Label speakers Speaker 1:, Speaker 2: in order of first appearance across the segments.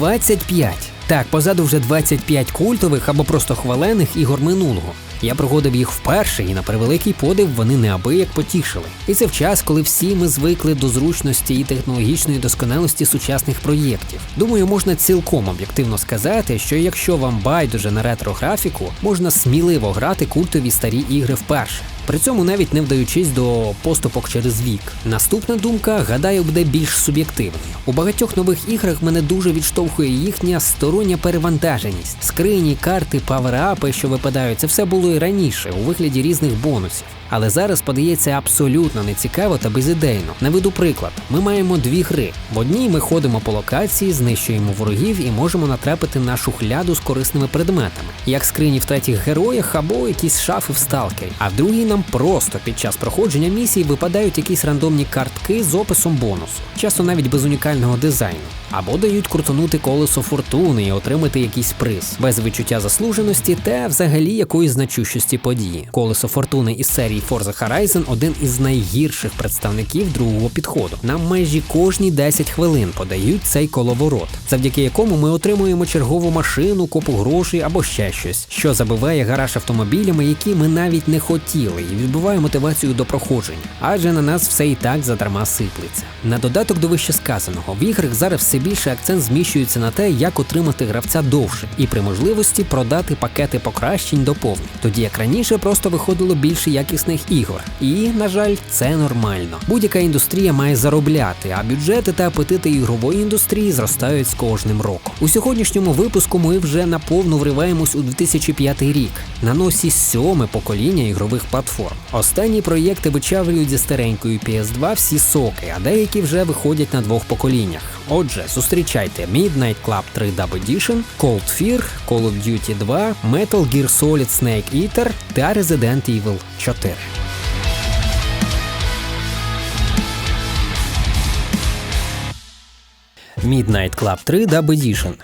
Speaker 1: 25! Так, позаду вже 25 культових або просто хвалених ігор минулого. Я проходив їх вперше, і на превеликий подив вони неабияк потішили. І це в час, коли всі ми звикли до зручності і технологічної досконалості сучасних проєктів. Думаю, можна цілком об'єктивно сказати, що якщо вам байдуже на ретро-графіку, можна сміливо грати культові старі ігри вперше. При цьому навіть не вдаючись до поступок через вік. Наступна думка, гадаю, буде більш суб'єктивною. У багатьох нових іграх мене дуже відштовхує їхня стороння перевантаженість. Скрині, карти, паверапи, що випадають, це все було і раніше у вигляді різних бонусів. Але зараз подається абсолютно нецікаво та безідейно. Наведу приклад: ми маємо дві гри. В одній ми ходимо по локації, знищуємо ворогів і можемо натрапити на шухляду з корисними предметами, як скрині в третіх героях або якісь шафи в сталкері. А в другій нам просто під час проходження місії випадають якісь рандомні картки з описом бонусу, часто навіть без унікального дизайну. Або дають крутонути колесо фортуни і отримати якийсь приз без відчуття заслуженості та взагалі якоїсь значущості події. Колесо фортуни із серії Forza Horizon один із найгірших представників другого підходу. Нам майже кожні 10 хвилин подають цей коловорот, завдяки якому ми отримуємо чергову машину, копу грошей або ще щось, що забиває гараж автомобілями, які ми навіть не хотіли, і відбуває мотивацію до проходження, адже на нас все і так задарма сиплеться. На додаток до вищесказаного в іграх зараз все більше акцент зміщується на те, як отримати гравця довше, і при можливості продати пакети покращень доповнень, тоді як раніше просто виходило більше якісних ігор. І, на жаль, це нормально. Будь-яка індустрія має заробляти, а бюджети та апетити ігрової індустрії зростають з кожним роком. У сьогоднішньому випуску ми вже наповну вриваємось у 2005 рік. На носі сьоме покоління ігрових платформ. Останні проєкти вичавлюють зі старенької PS2 всі соки, а деякі вже виходять на двох поколіннях. Отже, зустрічайте Midnight Club 3 Dub Edition, Cold Fear, Call of Duty 2, Metal Gear Solid Snake Eater та Resident Evil 4. Midnight Club 3 Dub Edition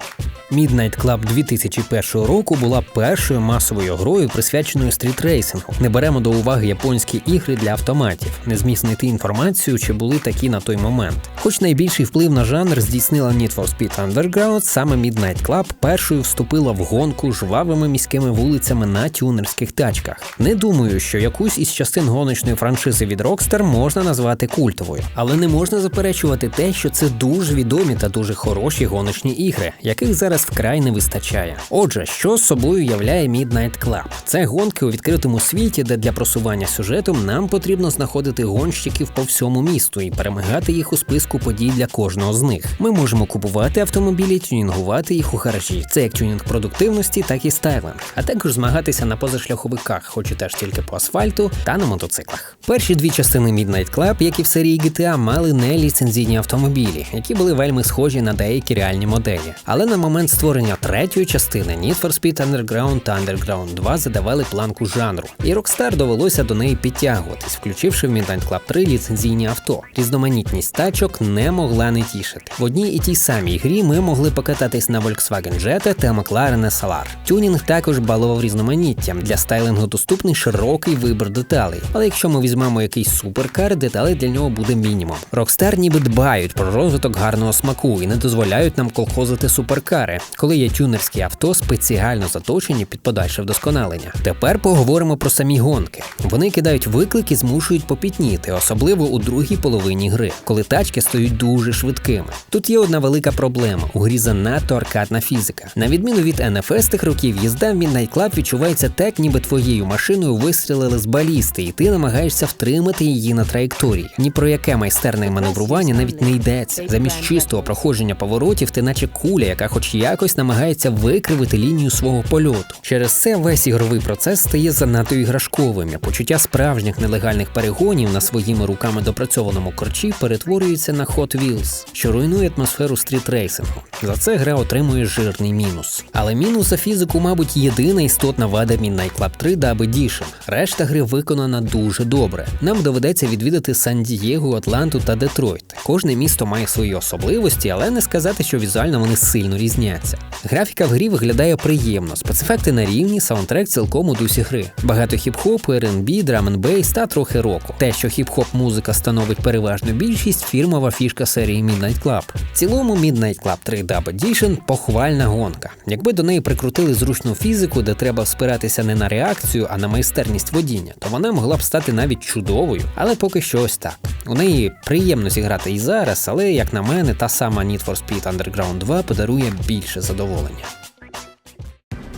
Speaker 1: Midnight Club 2001 року була першою масовою грою, присвяченою стрітрейсингу. Не беремо до уваги японські ігри для автоматів, не зміг знайти інформацію, чи були такі на той момент. Хоч найбільший вплив на жанр здійснила Need for Speed Underground, саме Midnight Club першою вступила в гонку жвавими міськими вулицями на тюнерських тачках. Не думаю, що якусь із частин гоночної франшизи від Rockstar можна назвати культовою, але не можна заперечувати те, що це дуже відомі та дуже хороші гоночні ігри, яких зараз вкрай не вистачає. Отже, що собою являє Midnight Club? Це гонки у відкритому світі, де для просування сюжетом нам потрібно знаходити гонщиків по всьому місту і перемагати їх у списку подій для кожного з них. Ми можемо купувати автомобілі, тюнінгувати їх у гаражі. Це як тюнінг продуктивності, так і стайлинг, а також змагатися на позашляховиках, хоч і теж тільки по асфальту та на мотоциклах. Перші дві частини Midnight Club, як і в серії GTA, мали неліцензійні автомобілі, які були вельми схожі на деякі реальні моделі. Але на момент створення третьої частини Need for Speed Underground та Underground 2 задавали планку жанру, і Rockstar довелося до неї підтягуватись, включивши в Midnight Club 3 ліцензійні авто. Різноманітність тачок не могла не тішити. В одній і тій самій грі ми могли покататись на Volkswagen Jetta та McLaren SLR. Тюнінг також балував різноманіттям. Для стайлингу доступний широкий вибір деталей. Але якщо ми візьмемо якийсь суперкар, деталей для нього буде мінімум. Rockstar ніби дбають про розвиток гарного смаку і не дозволяють нам колхозити суперкари, коли є тюнерські авто спеціально заточені під подальше вдосконалення. Тепер поговоримо про самі гонки. Вони кидають виклик і змушують попітніти, особливо у другій половині гри, коли тачки стають дуже швидкими. Тут є одна велика проблема: у грі занадто аркадна фізика. На відміну від NFS тих років, їзда в Midnight відчувається так, ніби твоєю машиною вистрілили з балісти, і ти намагаєшся втримати її на траєкторії. Ні про яке майстерне маневрування навіть не йдеться. Замість чистого проходження поворотів, ти наче куля, яка хоч якось намагається викривити лінію свого польоту. Через це весь ігровий процес стає занадто іграшковим. а Почуття справжніх нелегальних перегонів на своїми руками допрацьованому корчі перетворюється на Hot Wheels, що руйнує атмосферу стрітрейсингу. За це гра отримує жирний мінус. Але мінус за фізику, мабуть, єдина істотна вада Midnight Club 3 Dub Edition. Решта гри виконана дуже добре. Нам доведеться відвідати Сан-Дієго, Атланту та Детройт. Кожне місто має свої особливості, але не сказати, що візуально вони сильно різняться. Відрізняться. Графіка в грі виглядає приємно, спецефекти на рівні, саундтрек цілком у дусі гри. Багато хіп-хопу, R&B, драм-н-бейс та трохи року. Те, що хіп-хоп музика становить переважну більшість, фірмова фішка серії Midnight Club. В цілому Midnight Club 3 Dub Edition – похвальна гонка. Якби до неї прикрутили зручну фізику, де треба спиратися не на реакцію, а на майстерність водіння, то вона могла б стати навіть чудовою, але поки що ось так. У неї приємно зіграти і зараз, але як на мене, та сама Need for Speed Underground 2 подарує більше задоволення.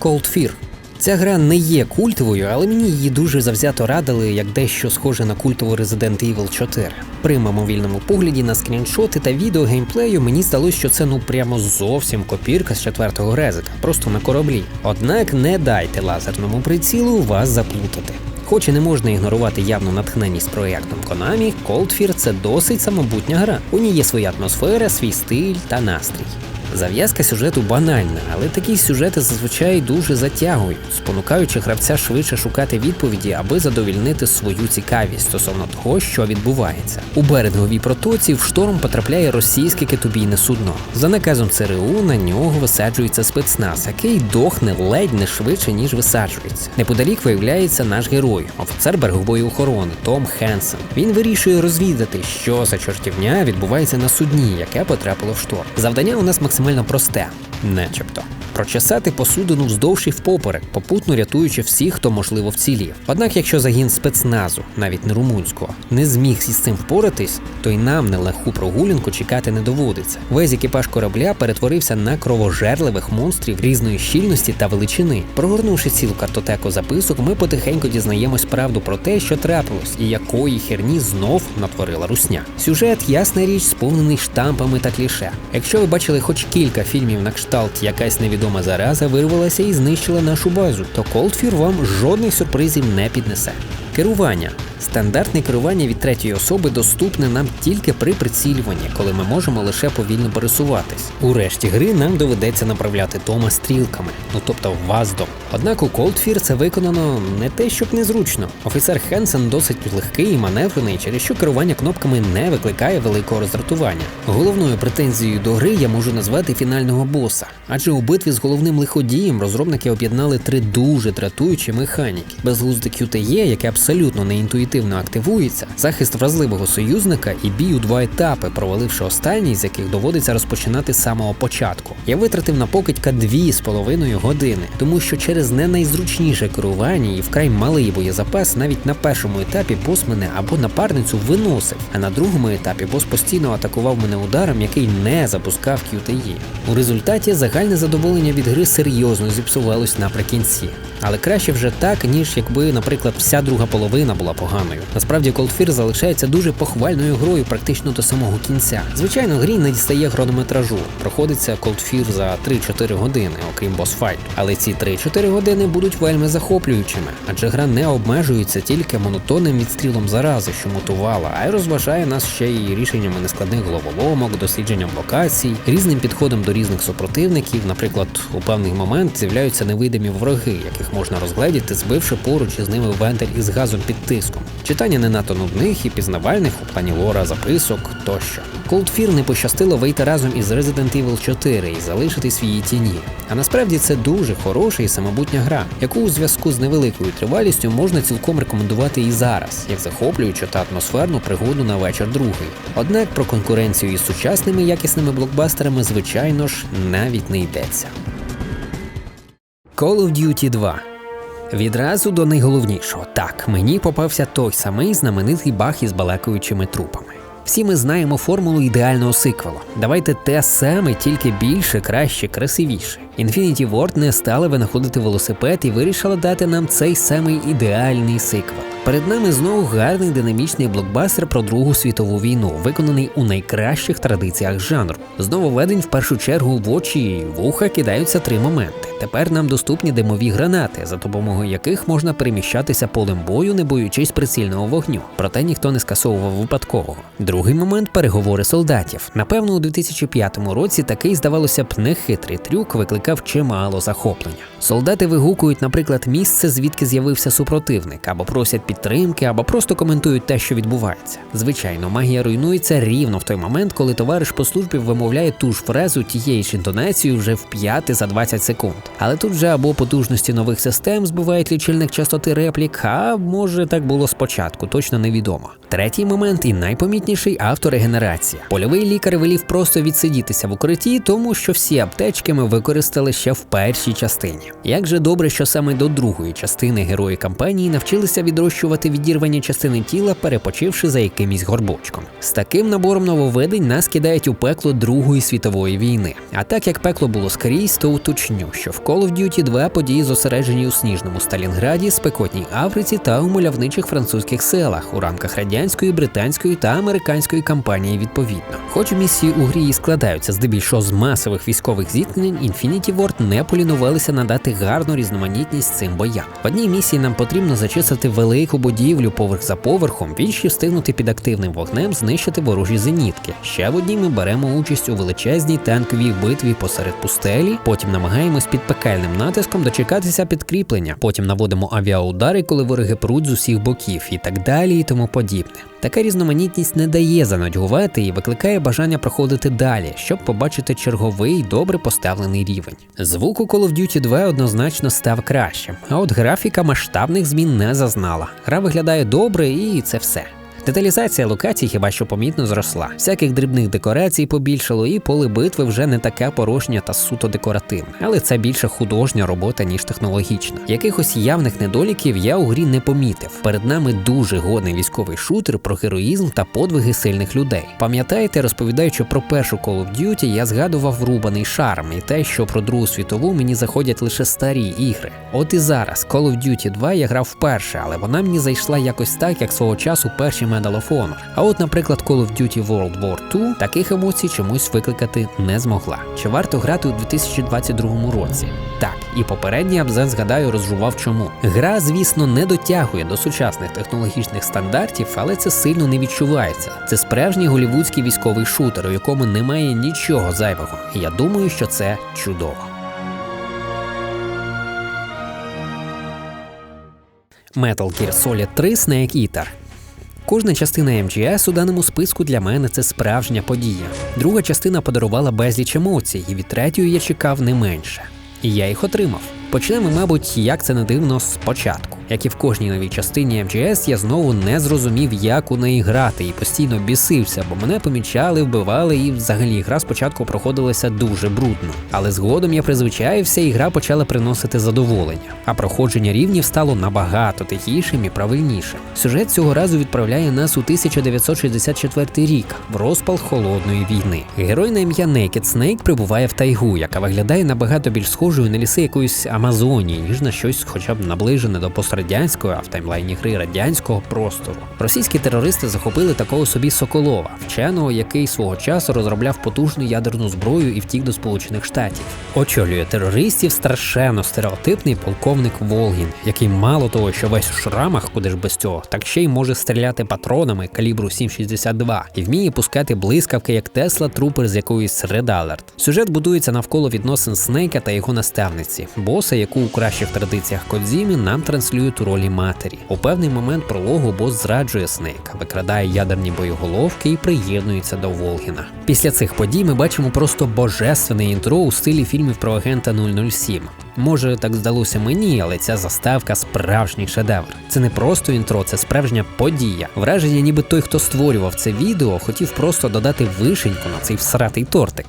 Speaker 1: Cold Fear. Ця гра не є культовою, але мені її дуже завзято радили як дещо схоже на культову Resident Evil 4. При мимовільному погляді на скріншоти та відео геймплею мені здалося, що це ну прямо зовсім копірка з четвертого резика, просто на кораблі. Однак не дайте лазерному прицілу вас заплутати. Хоч і не можна ігнорувати явну натхненість проєктом Konami, Cold Fear – це досить самобутня гра. У ній є своя атмосфера, свій стиль та настрій. Зав'язка сюжету банальна, але такі сюжети зазвичай дуже затягують, спонукаючи гравця швидше шукати відповіді, аби задовільнити свою цікавість стосовно того, що відбувається. У беринговій протоці в шторм потрапляє російське китобійне судно. За наказом ЦРУ на нього висаджується спецназ, який дохне ледь не швидше, ніж висаджується. Неподалік виявляється наш герой, офіцер берегової охорони Том Хенсен. Він вирішує розвідати, що за чортівня відбувається на судні, яке потрапило в шторм. Завдання у нас максимально просте, начебто. Прочесати посудину вздовж і впоперек, попутно рятуючи всіх, хто можливо вцілів. Однак, якщо загін спецназу, навіть не румунського, не зміг із цим впоратись, то й нам нелегку прогулянку чекати не доводиться. Весь екіпаж корабля перетворився на кровожерливих монстрів різної щільності та величини. Прогорнувши цілу картотеку записок, ми потихеньку дізнаємось правду про те, що трапилось, і якої херні знов натворила русня. Сюжет, ясна річ, сповнений штампами та кліше. Якщо ви бачили хоч кілька фільмів на кшталт якась невідома зараза вирвалася і знищила нашу базу, то Cold вам жодних сюрпризів не піднесе. Керування. Стандартне керування від третьої особи доступне нам тільки при прицілюванні, коли ми можемо лише повільно пересуватись. У решті гри нам доведеться направляти Тома стрілками, ну тобто ваздом. Однак у Fear це виконано не те, щоб незручно. Офіцер Хенсен досить легкий і маневрений, через що керування кнопками не викликає великого роздратування. Головною претензією до гри я можу назвати фінального боса, адже у битві з головним лиходієм розробники об'єднали три дуже дратуючі механіки: безглузде QTE, яке абсолютно не інтуїтивно активується, захист вразливого союзника і бій у два етапи, проваливши останній, з яких доводиться розпочинати з самого початку. Я витратив на покидька дві з половиною години, тому що через не найзручніше керування і вкрай малий боєзапас навіть на першому етапі бос мене або напарницю виносив, а на другому етапі бос постійно атакував мене ударом, який не запускав QTE. У результаті загальне задоволення від гри серйозно зіпсувалось наприкінці. Але краще вже так, ніж якби, наприклад, вся друга половина була поганою. Насправді Fear залишається дуже похвальною грою практично до самого кінця. Звичайно, грі не дістає хронометражу. Проходиться Fear за 3-4 години, окрім босфайту. Але ці 3-4 години будуть вельми захоплюючими, адже гра не обмежується тільки монотонним відстрілом зарази, що мотувала, а й розважає нас ще й рішеннями нескладних головоломок, дослідженням локацій, різним підходом до різних супротивників. Наприклад, у певний момент з'являються невидимі вороги, яких можна розгледіти, збивши поруч із ними вентиль із газом під тиском. Читання не надто нудних і пізнавальних у плані лора, записок тощо. Cold Fear не пощастило вийти разом із Resident Evil 4 і залишити свої тіні. А насправді це дуже хороша і самобутня гра, яку у зв'язку з невеликою тривалістю можна цілком рекомендувати і зараз, як захоплюючу та атмосферну пригоду на вечір другий. Однак про конкуренцію із сучасними якісними блокбастерами, звичайно ж, навіть не йдеться. Call of Duty 2 Відразу до найголовнішого. Так, мені попався той самий знаменитий баг із балакаючими трупами. Всі ми знаємо формулу ідеального сиквелу. Давайте те саме, тільки більше, краще, красивіше. Infinity Ward не стала винаходити велосипед і вирішила дати нам цей самий ідеальний сиквел. Перед нами знову гарний динамічний блокбастер про Другу світову війну, виконаний у найкращих традиціях жанру. Знову ведень в першу чергу в очі і вуха кидаються три моменти. Тепер нам доступні димові гранати, за допомогою яких можна переміщатися полем бою, не боючись прицільного вогню. Проте ніхто не скасовував випадкового. Другий момент переговори солдатів. Напевно, у 2005 році такий, здавалося б, нехитрий трюк викликав викликав чимало захоплення. Солдати вигукують, наприклад, місце, звідки з'явився супротивник, або просять підтримки, або просто коментують те, що відбувається. Звичайно, магія руйнується рівно в той момент, коли товариш по службі вимовляє ту ж фразу тієї ж інтонацією вже в п'яти за 20 секунд. Але тут вже або потужності нових систем збивають лічильник частоти реплік, а може так було спочатку, точно невідомо. Третій момент і найпомітніший авторегенерація. Польовий лікар велів просто відсидітися в укритті, тому що всі аптечки ми використали ще в першій частині. Як же добре, що саме до другої частини герої кампанії навчилися відрощувати відірвані частини тіла, перепочивши за якимось горбочком. З таким набором нововведень нас кидають у пекло Другої світової війни. А так як пекло було скрізь, то уточню, що в Call of Duty 2 події зосереджені у сніжному Сталінграді, спекотній Африці та у мальовничих французьких селах у рамках радянської, британської та американської кампанії відповідно. Хоч місії у грі складаються здебільшого з масових військових зіткнень, Infinity Ward не полінувалися надати гарну різноманітність цим боям. В одній місії нам потрібно зачистити велику будівлю поверх за поверхом, в іншій встигнути під активним вогнем знищити ворожі зенітки. Ще в одній ми беремо участь у величезній танковій битві посеред пустелі. Потім намагаємось під пекельним натиском дочекатися підкріплення. Потім наводимо авіаудари, коли вороги пруть з усіх боків, і так далі, і тому подібне. Така різноманітність не дає занудьгувати і викликає бажання проходити далі, щоб побачити черговий добре поставлений рівень. Звук у Call of Duty 2 однозначно став кращим, а от графіка масштабних змін не зазнала. Гра виглядає добре, і це все. Деталізація локацій хіба що помітно зросла. Всяких дрібних декорацій побільшало, і поле битви вже не таке порожнє та суто декоративне, але це більше художня робота, ніж технологічна. Якихось явних недоліків я у грі не помітив. Перед нами дуже годний військовий шутер про героїзм та подвиги сильних людей. Пам'ятаєте, розповідаючи про першу Call of Duty, я згадував врубаний шарм і те, що про Другу світову мені заходять лише старі ігри. От і зараз Call of Duty 2 я грав вперше, але вона мені зайшла якось так, як свого часу перші Medal of Honor. А от, наприклад, Call of Duty World War II таких емоцій чомусь викликати не змогла. Чи варто грати у 2022 році? Так, і попередній абзац, згадаю, розжував чому. Гра, звісно, не дотягує до сучасних технологічних стандартів, але це сильно не відчувається. Це справжній голівудський військовий шутер, у якому немає нічого зайвого. Я думаю, що це чудово. Metal Gear Solid 3 Snake Eater Кожна частина МГС у даному списку для мене це справжня подія. Друга частина подарувала безліч емоцій, і від третьої я чекав не менше. І я їх отримав. Почнемо, мабуть, як це не дивно, спочатку. Як і в кожній новій частині MGS, я знову не зрозумів, як у неї грати, і постійно бісився, бо мене помічали, вбивали, і взагалі гра спочатку проходилася дуже брудно. Але згодом я призвичаївся, і гра почала приносити задоволення. А проходження рівнів стало набагато тихішим і правильнішим. Сюжет цього разу відправляє нас у 1964 рік в розпал холодної війни. Герой на ім'я Naked Snake прибуває в тайгу, яка виглядає набагато більш схожою на ліси якоїсь Амазонії, ніж на щось, хоча б наближене до пострадянського, а в таймлайні гри радянського простору. Російські терористи захопили такого собі Соколова, вченого, який свого часу розробляв потужну ядерну зброю і втік до Сполучених Штатів. Очолює терористів страшенно стереотипний полковник Волгін, який мало того, що весь у шрамах, куди ж без цього, так ще й може стріляти патронами калібру 7,62 і вміє пускати блискавки, як Тесла Трупер з якоїсь Red Alert. Сюжет будується навколо відносин Снейка та його наставниці, боса, яку у кращих традиціях Кодзімі нам транслюють у ролі матері. У певний момент прологу бос зраджує Снейка, викрадає ядерні боєголовки і приєднується до Волгіна. Після цих подій ми бачимо просто божественне інтро у стилі фільмів про агента 007. Може, так здалося мені, але ця заставка справжній шедевр. Це не просто інтро, це справжня подія. Враження, ніби той, хто створював це відео, хотів просто додати вишеньку на цей всратий тортик.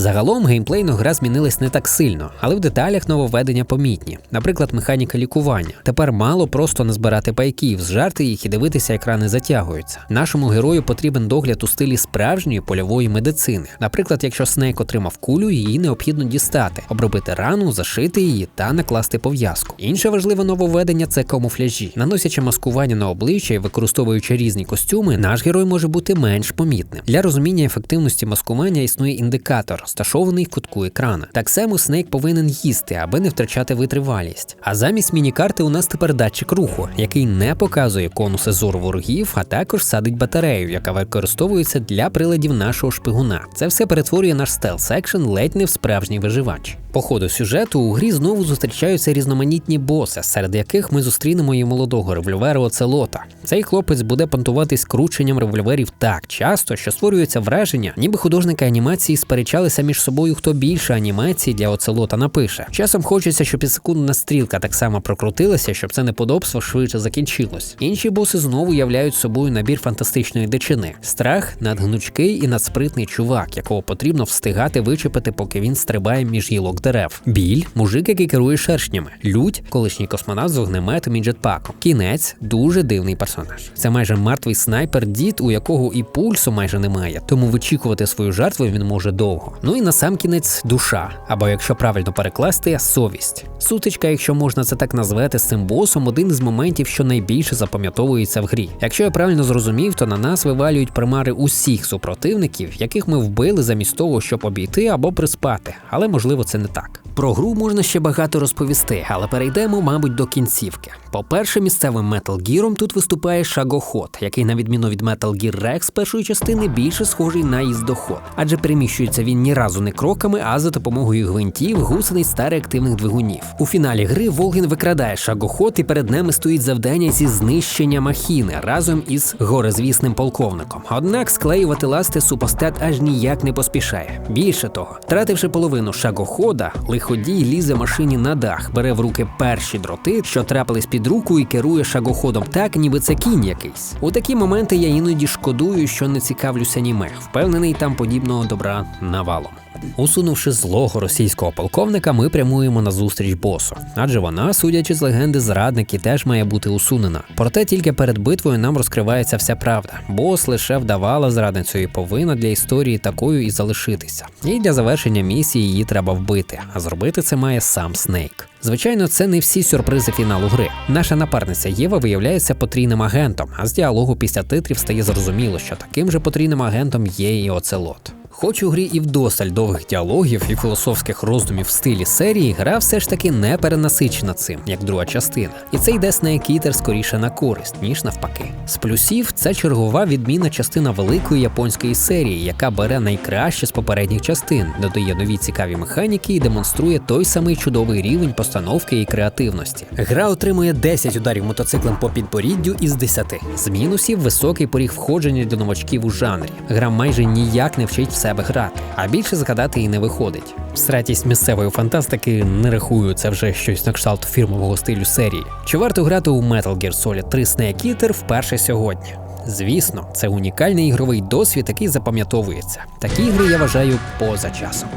Speaker 1: Загалом геймплейно гра змінилась не так сильно, але в деталях нововведення помітні. Наприклад, механіка лікування. Тепер мало просто назбирати пайків, зжарти їх і дивитися, екрани затягуються. Нашому герою потрібен догляд у стилі справжньої польової медицини. Наприклад, якщо Снейк отримав кулю, її необхідно дістати, обробити рану, зашити її та накласти пов'язку. Інше важливе нововведення це камуфляжі. Наносячи маскування на обличчя і використовуючи різні костюми, наш герой може бути менш помітним. Для розуміння ефективності маскування існує індикатор розташований в кутку екрана. Так само Снейк повинен їсти, аби не втрачати витривалість. А замість міні-карти у нас тепер датчик руху, який не показує конуси зору ворогів, а також садить батарею, яка використовується для приладів нашого шпигуна. Це все перетворює наш стелс екшен ледь не в справжній виживач. По ходу сюжету у грі знову зустрічаються різноманітні боси, серед яких ми зустрінемо і молодого револьвера Оцелота. Цей хлопець буде понтуватись крученням револьверів так часто, що створюється враження, ніби художники анімації сперечалися між собою, хто більше анімації для Оцелота напише. Часом хочеться, щоб і секундна стрілка так само прокрутилася, щоб це неподобство швидше закінчилось. Інші боси знову являють собою набір фантастичної дичини. Страх надгнучкий і надспритний чувак, якого потрібно встигати вичепити, поки він стрибає між гілок дерев. Біль мужик, який керує шершнями. Лють, колишній космонавт з вогнеметом і джетпаком. Кінець дуже дивний персонаж. Це майже мертвий снайпер дід, у якого і пульсу майже немає, тому вичікувати свою жертву він може довго. Ну і на сам кінець душа, або якщо правильно перекласти, совість. Сутичка, якщо можна це так назвати, з цим босом один із моментів, що найбільше запам'ятовується в грі. Якщо я правильно зрозумів, то на нас вивалюють примари усіх супротивників, яких ми вбили замість того, щоб обійти або приспати, але можливо це не так. Про гру можна ще багато розповісти, але перейдемо, мабуть, до кінцівки. По-перше, місцевим Metal Gear тут виступає шагоход, який, на відміну від Metal Gear Rex першої частини, більше схожий на їздоход, адже переміщується він ні разу не кроками, а за допомогою гвинтів, гусениць та реактивних двигунів. У фіналі гри Волгін викрадає шагоход, і перед ними стоїть завдання зі знищення махіни разом із горизвісним полковником. Однак склеювати ласти супостат аж ніяк не поспішає. Більше того, втративши половину шагохода, лиходій лізе машині на дах, бере в руки перші дроти, що трапились під руку, і керує шагоходом так, ніби це кінь якийсь. У такі моменти я іноді шкодую, що не цікавлюся аніме. Впевнений, там подібного добра навалом. Усунувши злого російського полковника, ми прямуємо на зустріч босу, адже вона, судячи з легенди зрадники, теж має бути усунена. Проте тільки перед битвою нам розкривається вся правда. Бос лише вдавала зрадницю і повинна для історії такою і залишитися. І для завершення місії її треба вбити, а зробити це має сам Снейк. Звичайно, це не всі сюрпризи фіналу гри. Наша напарниця Єва виявляється потрійним агентом, а з діалогу після титрів стає зрозуміло, що таким же потрійним агентом є і оцелот. Хоч у грі і вдосталь довгих діалогів і філософських роздумів в стилі серії, гра все ж таки не перенасичена цим, як друга частина. І це йде Снейкітер скоріше на користь, ніж навпаки. З плюсів це чергова відмінна частина великої японської серії, яка бере найкраще з попередніх частин, додає нові цікаві механіки і демонструє той самий чудовий рівень постановки і креативності. Гра отримує 10 ударів мотоциклем по підборіддю із 10. З мінусів високий поріг входження для новачків у жанрі. Гра майже ніяк не вчить в себе грати, а більше згадати і не виходить. Всратість місцевої фантастики не рахую, вже щось на кшталт фірмового стилю серії. Чи варто грати у Metal Gear Solid 3 Snake Eater вперше сьогодні? Звісно, це унікальний ігровий досвід, який запам'ятовується. Такі ігри я вважаю поза часом.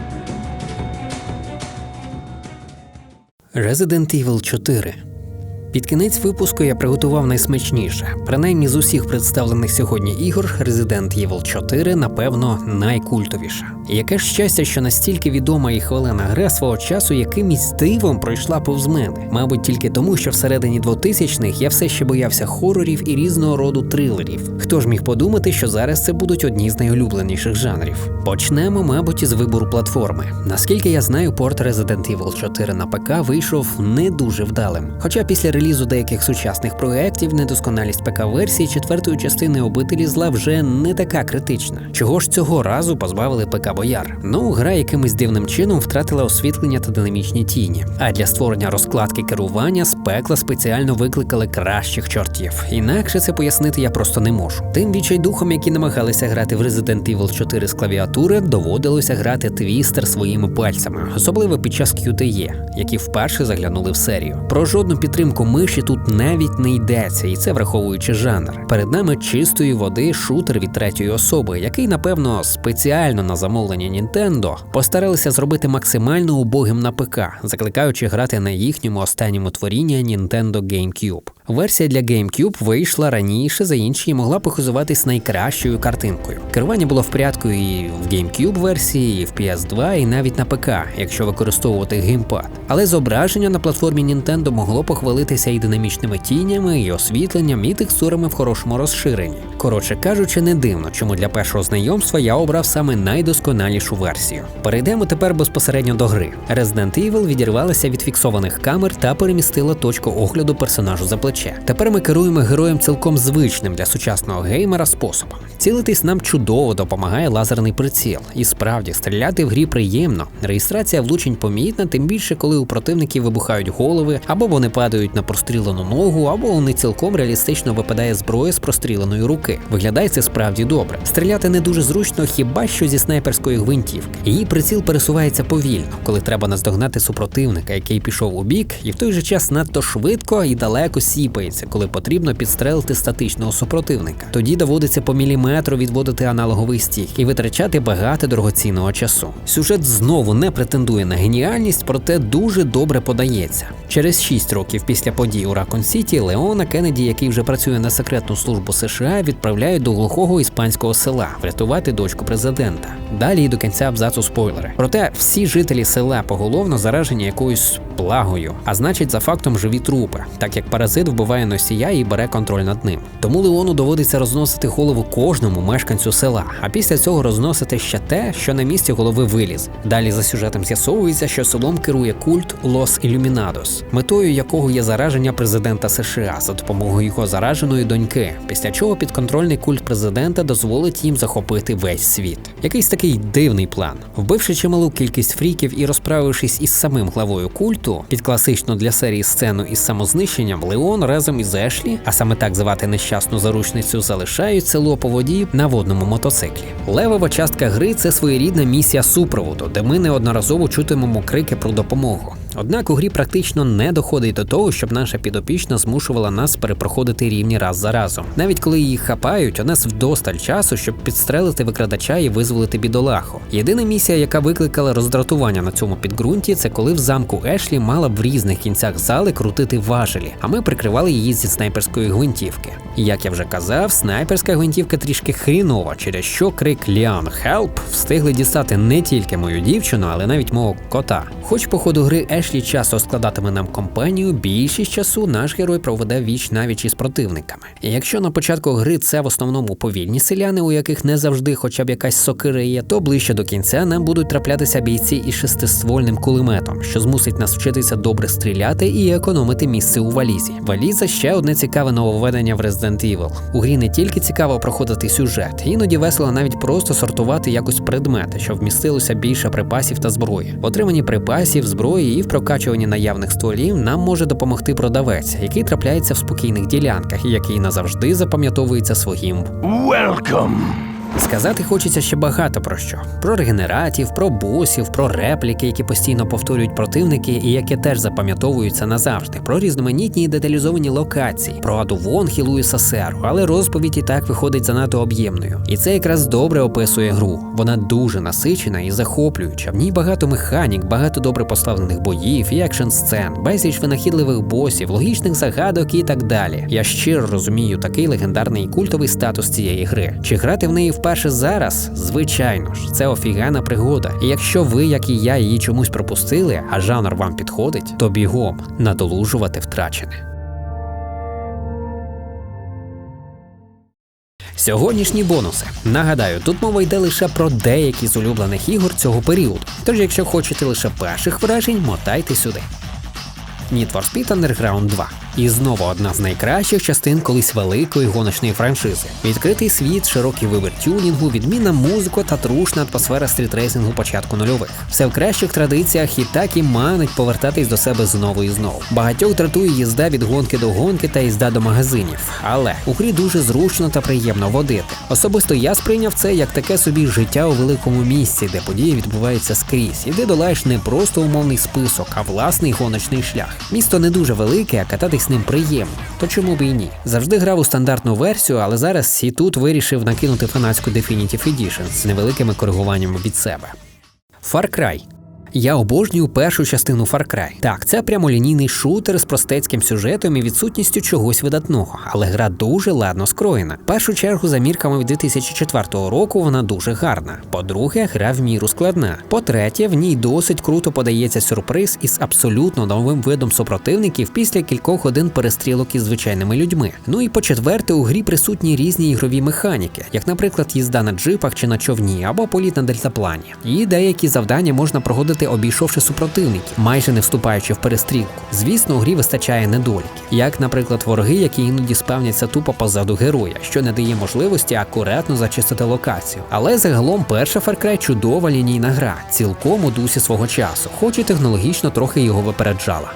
Speaker 1: Resident Evil 4 під кінець випуску я приготував найсмачніше. Принаймні з усіх представлених сьогодні ігор Resident Evil 4, напевно, найкультовіша. Яке ж щастя, що настільки відома і хвилина гра свого часу якимось дивом пройшла повз мене. Мабуть, тільки тому, що всередині 2000-х я все ще боявся хорорів і різного роду трилерів. Хто ж міг подумати, що зараз це будуть одні з найулюбленіших жанрів? Почнемо, мабуть, із вибору платформи. Наскільки я знаю, порт Resident Evil 4 на ПК вийшов не дуже вдалим. Хоча після релізу деяких сучасних проєктів недосконалість ПК-версії четвертої частини обителі зла вже не така критична. Чого ж цього разу позбавили ПК бояр? Ну, гра якимось дивним чином втратила освітлення та динамічні тіні. А для створення розкладки керування з пекла спеціально викликали кращих чортів. Інакше це пояснити я просто не можу. Тим відчайдухом, які намагалися грати в Resident Evil 4 з клавіатури, доводилося грати твістер своїми пальцями, особливо під час QTE, які вперше заглянули в серію. Про жодну підтримку миші тут навіть не йдеться, і це враховуючи жанр. Перед нами чистої води шутер від третьої особи, який, напевно, спеціально на замовлення Nintendo постаралися зробити максимально убогим на ПК, закликаючи грати на їхньому останньому творінні Nintendo GameCube. Версія для GameCube вийшла раніше за інші і могла похизуватись найкращою картинкою. Керування було в порядку і в GameCube версії, і в PS2, і навіть на ПК, якщо використовувати геймпад. Але зображення на платформі Nintendo могло похвалитися і динамічними тінями, і освітленням, і текстурами в хорошому розширенні. Коротше кажучи, не дивно, чому для першого знайомства я обрав саме найдосконалішу версію. Перейдемо тепер безпосередньо до гри. Resident Evil відірвалася від фіксованих камер та перемістила точку огляду персонажу за плече. Тепер ми керуємо героєм цілком звичним для сучасного геймера способом. Цілитись нам чудово допомагає лазерний приціл. І справді стріляти в грі приємно. Реєстрація влучень помітна, тим більше, коли у противників вибухають голови, або вони падають на прострілену ногу, або них цілком реалістично випадає зброя з простріленої руки. Виглядає це справді добре. Стріляти не дуже зручно, хіба що зі снайперської гвинтівки. Її приціл пересувається повільно, коли треба наздогнати супротивника, який пішов у бік, і в той же час надто швидко і далеко сіпається, коли потрібно підстрелити статичного супротивника. Тоді доводиться по міліметру відводити аналоговий стік і витрачати багато дорогоцінного часу. Сюжет знову не претендує на геніальність, проте дуже добре подається. Через 6 років після подій у Ракон Сіті Леона Кеннеді, який вже працює на секретну службу США, відправляють до глухого іспанського села врятувати дочку президента. Далі до кінця абзацу спойлери. Проте всі жителі села поголовно заражені якоюсь плагою, а значить, за фактом живі трупи, так як паразит вбиває носія і бере контроль над ним. Тому Леону доводиться розносити голову кожному мешканцю села, а після цього розносити ще те, що на місці голови виліз. Далі за сюжетом з'ясовується, що селом керує культ Лос Ілюмінадос, метою якого є зараження президента США за допомогою його зараженої доньки. Після чого підконтрольний культ президента дозволить їм захопити весь світ. Якийсь такий дивний план. Вбивши чималу кількість фріків і розправившись із самим главою культу, під класичну для серії сцену із самознищенням, Леон разом із Ешлі, а саме так звати нещасну заручницю, залишають село по воді на водному мотоциклі. Левова частка гри це своєрідна місія супроводу, де ми неодноразово чутимемо крики про допомогу. Однак у грі практично не доходить до того, щоб наша підопічна змушувала нас перепроходити рівні раз за разом. Навіть коли її хапають, у нас вдосталь часу, щоб підстрелити викрадача і визволити бідолаху. Єдина місія, яка викликала роздратування на цьому підґрунті, це коли в замку Ешлі мала в різних кінцях зали крутити важелі, а ми прикривали її зі снайперської гвинтівки. Як я вже казав, снайперська гвинтівка трішки хрінова, через що крик Ліан Хелп встигли дістати не тільки мою дівчину, але навіть мого кота. Хоч по ходу гри Ешлі часто складатиме нам компанію, більшість часу наш герой проведе віч навіть із противниками. І якщо на початку гри це в основному повільні селяни, у яких не завжди хоча б якась сокира є, то ближче до кінця нам будуть траплятися бійці із шестиствольним кулеметом, що змусить нас вчитися добре стріляти і економити місце у валізі. Валіза ще одне цікаве нововведення в Resident Evil. У грі не тільки цікаво проходити сюжет, іноді весело навіть просто сортувати якось предмети, щоб вмістилося більше припасів та зброї. В отриманні припасів, зброї і в прокачуванні наявних стволів нам може допомогти продавець, який трапляється в спокійних ділянках і який назавжди запам'ятовується своїм
Speaker 2: Welcome.
Speaker 1: Сказати хочеться ще багато про що: про регенератів, про босів, про репліки, які постійно повторюють противники, і які теж запам'ятовуються назавжди, про різноманітні і деталізовані локації, про Аду Вонг і Луїса Серу, але розповідь і так виходить занадто об'ємною. І це якраз добре описує гру. Вона дуже насичена і захоплююча. В ній багато механік, багато добре поставлених боїв і екшн сцен, безліч винахідливих босів, логічних загадок і так далі. Я щиро розумію такий легендарний культовий статус цієї гри. Чи грати в неї вперше зараз? Звичайно ж, це офігенна пригода. І якщо ви, як і я, її чомусь пропустили, а жанр вам підходить, то бігом надолужувати втрачене. Сьогоднішні бонуси. Нагадаю, тут мова йде лише про деякі з улюблених ігор цього періоду. Тож, якщо хочете лише перших вражень, мотайте сюди. Need for Speed Underground 2. І знову одна з найкращих частин колись великої гоночної франшизи. Відкритий світ, широкий вибір тюнінгу, відмінна музика та трушна атмосфера стрітрейсингу початку нульових. Все в кращих традиціях і так і манить повертатись до себе знову і знову. Багатьох дратує їзда від гонки до гонки та їзда до магазинів. Але у грі дуже зручно та приємно водити. Особисто я сприйняв це як таке собі життя у великому місці, де події відбуваються скрізь, і де долаєш не просто умовний список, а власний гоночний шлях. Місто не дуже велике, а кататись ним приємно. То чому б і ні? Завжди грав у стандартну версію, але зараз і тут вирішив накинути фанатську Definitive Edition з невеликими коригуваннями від себе. Far Cry. Я обожнюю першу частину Far Cry. Так, це прямолінійний шутер з простецьким сюжетом і відсутністю чогось видатного, але гра дуже ладно скроєна. В першу чергу, за мірками 2004 року, вона дуже гарна. По-друге, гра в міру складна. По-третє, в ній досить круто подається сюрприз із абсолютно новим видом супротивників після кількох годин перестрілок із звичайними людьми. Ну і по-четверте, у грі присутні різні ігрові механіки, як, наприклад, їзда на джипах чи на човні, або політ на дельтаплані. І деякі завдання можна проходити, обійшовши супротивників, майже не вступаючи в перестрілку. Звісно, у грі вистачає недоліків, як, наприклад, вороги, які іноді спевняться тупо позаду героя, що не дає можливості акуратно зачистити локацію. Але загалом перша Far Cry чудова лінійна гра, цілком у дусі свого часу, хоч і технологічно трохи його випереджала.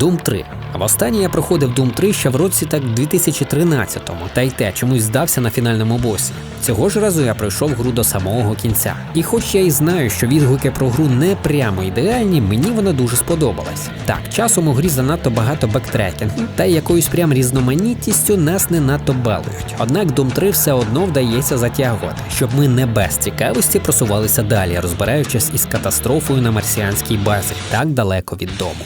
Speaker 1: Doom 3. Востаннє я проходив Doom 3 ще в році так 2013-му, та й те чомусь здався на фінальному босі. Цього ж разу я пройшов гру до самого кінця. І хоч я і знаю, що відгуки про гру не прямо ідеальні, мені вона дуже сподобалась. Так, часом у грі занадто багато бектрекінгу, та й якоюсь прям різноманітністю нас не надто балують. Однак Doom 3 все одно вдається затягувати, щоб ми не без цікавості просувалися далі, розбираючись із катастрофою на марсіанській базі, так далеко від дому.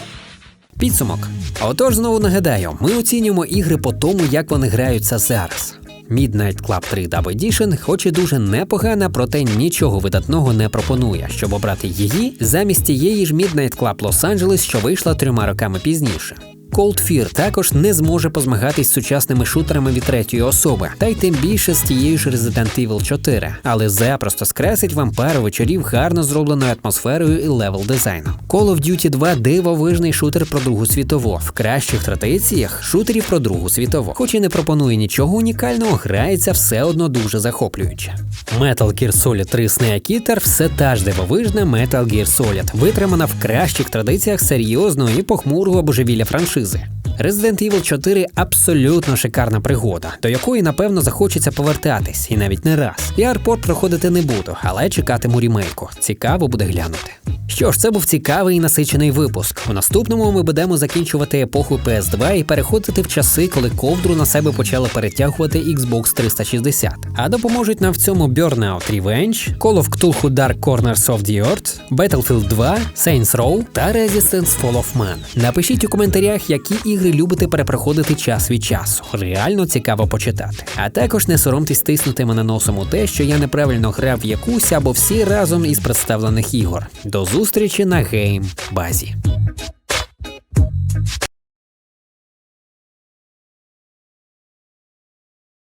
Speaker 1: Підсумок. Отож, знову нагадаю, ми оцінюємо ігри по тому, як вони граються зараз. Midnight Club 3 Dub Edition, хоч і дуже непогана, проте нічого видатного не пропонує, щоб обрати її замість тієї ж Midnight Club Los Angeles, що вийшла трьома роками пізніше. Cold Fear також не зможе позмагатись з сучасними шутерами від третьої особи, та й тим більше з тією ж Resident Evil 4, але запросто скресить вам пару вечорів гарно зробленою атмосферою і левел дизайном. Call of Duty 2 дивовижний шутер про Другу світову. В кращих традиціях шутерів про Другу світову. Хоч і не пропонує нічого унікального, грається все одно дуже захоплююче. Metal Gear Solid 3 Snake Eater все та ж дивовижна Metal Gear Solid, витримана в кращих традиціях серйозного і похмурого божевілля франшизи. Resident Evil 4 абсолютно шикарна пригода, до якої напевно захочеться повертатись, і навіть не раз. Я арпорт проходити не буду, але чекатиму рімейку. Цікаво буде глянути. Що ж, це був цікавий і насичений випуск. У наступному ми будемо закінчувати епоху PS2 і переходити в часи, коли ковдру на себе почали перетягувати Xbox 360. А допоможуть нам в цьому Burnout Revenge, Call of Cthulhu Dark Corners of the Earth, Battlefield 2, Saints Row та Resistance Fall of Man. Напишіть у коментарях, які ігри любите перепроходити час від часу. Реально цікаво почитати. А також не соромтесь тиснути мене носом у те, що я неправильно грав в якусь або всі разом із представлених ігор. До зустрічі на гейм базі.